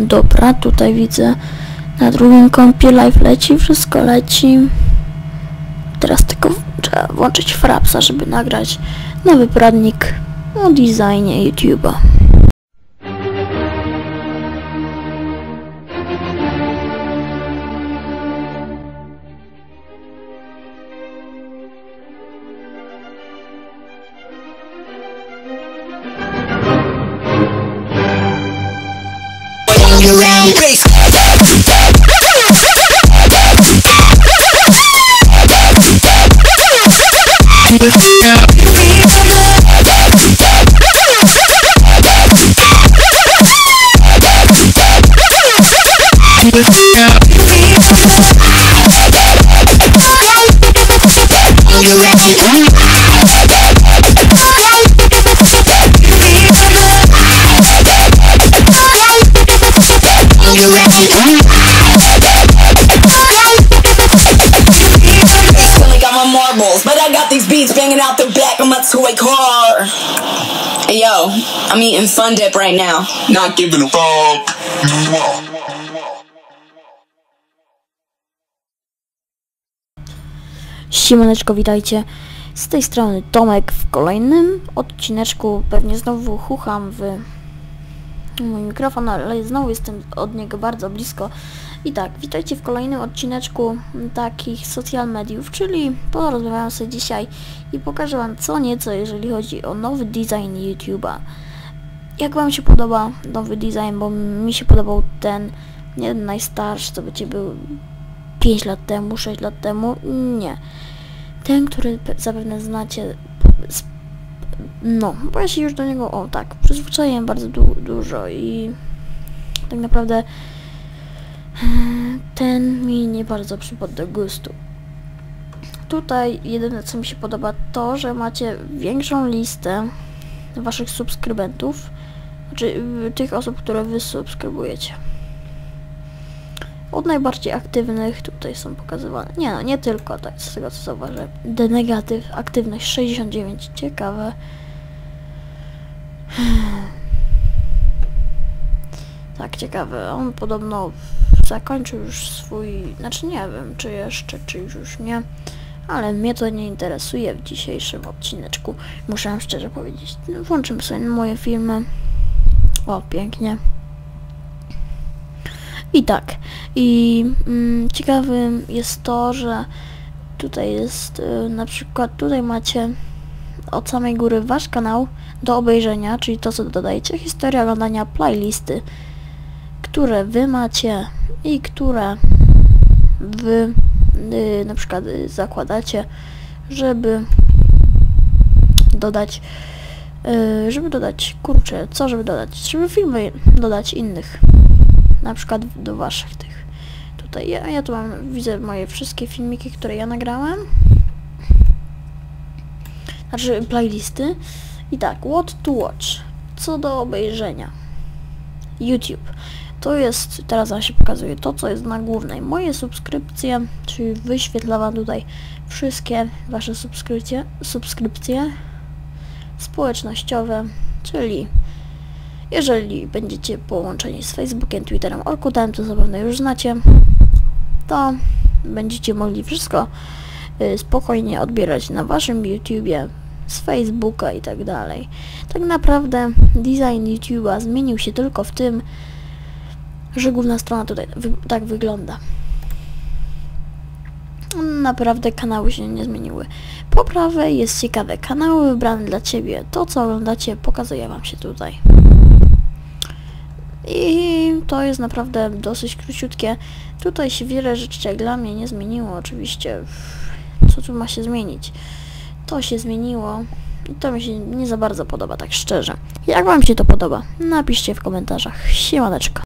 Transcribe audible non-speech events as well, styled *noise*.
Dobra, tutaj widzę na drugim kompie live leci, wszystko leci. Teraz tylko trzeba włączyć Frapsa, żeby nagrać nowy poradnik o designie YouTube'a. Marbles, but I got these beats banging out the back of my toy car. Hey yo, I'm eating Fun Dip right now. Not giving a fuck. Siemaneczko, witajcie. Z tej strony Tomek w kolejnym odcineczku. Pewnie znowu chucham w mój mikrofon, ale znowu jestem od niego bardzo blisko. I tak, witajcie w kolejnym odcineczku takich social mediów, czyli porozmawiam sobie dzisiaj i pokażę Wam co nieco, jeżeli chodzi o nowy design YouTube'a. Jak Wam się podoba nowy design, bo mi się podobał ten, nie ten najstarszy, co będzie był 5 lat temu, 6 lat temu, nie. Ten, który pe- zapewne znacie, z- no, bo ja się już do niego, o tak, przyzwyczaiłem bardzo du dużo i tak naprawdę ten mi nie bardzo przypadł do gustu. Tutaj jedyne co mi się podoba to, że macie większą listę waszych subskrybentów, znaczy tych osób, które wy subskrybujecie. Od najbardziej aktywnych tutaj są pokazywane. Nie no, nie tylko, tak z tego co zauważę. The negatyw, aktywność 69, ciekawe. *sighs* Tak, ciekawe. On podobno zakończył już swój, znaczy nie wiem, czy jeszcze, czy już, nie. Ale mnie to nie interesuje w dzisiejszym odcineczku. Muszę szczerze powiedzieć. Włączymy sobie moje filmy. O, pięknie. I tak. I mm, ciekawym jest to, że tutaj jest y, na przykład tutaj macie od samej góry wasz kanał do obejrzenia, czyli to co dodajecie, historia oglądania playlisty, które wy macie i które wy y, na przykład y, zakładacie, żeby dodać y, żeby dodać, kurczę, co żeby dodać, żeby filmy dodać innych na przykład do waszych tych. Tutaj ja, ja tu mam widzę moje wszystkie filmiki, które ja nagrałem. Znaczy playlisty. I tak, what to watch. Co do obejrzenia. YouTube. To jest, teraz wam się pokazuje to, co jest na głównej. Moje subskrypcje, czyli wyświetla wam tutaj wszystkie wasze subskrypcje, subskrypcje społecznościowe, czyli jeżeli będziecie połączeni z Facebookiem, Twitterem, Orkutem, to zapewne już znacie, to będziecie mogli wszystko y, spokojnie odbierać na waszym YouTubie, z Facebooka i tak dalej. Tak naprawdę design YouTube'a zmienił się tylko w tym, że główna strona tutaj tak wygląda. Naprawdę kanały się nie zmieniły. Po prawej jest ciekawe, kanały wybrane dla Ciebie. To co oglądacie pokazuje Wam się tutaj. To jest naprawdę dosyć króciutkie. Tutaj się wiele rzeczy jak dla mnie nie zmieniło oczywiście. Co tu ma się zmienić? To się zmieniło i to mi się nie za bardzo podoba, tak szczerze. Jak Wam się to podoba? Napiszcie w komentarzach. Siemaneczko.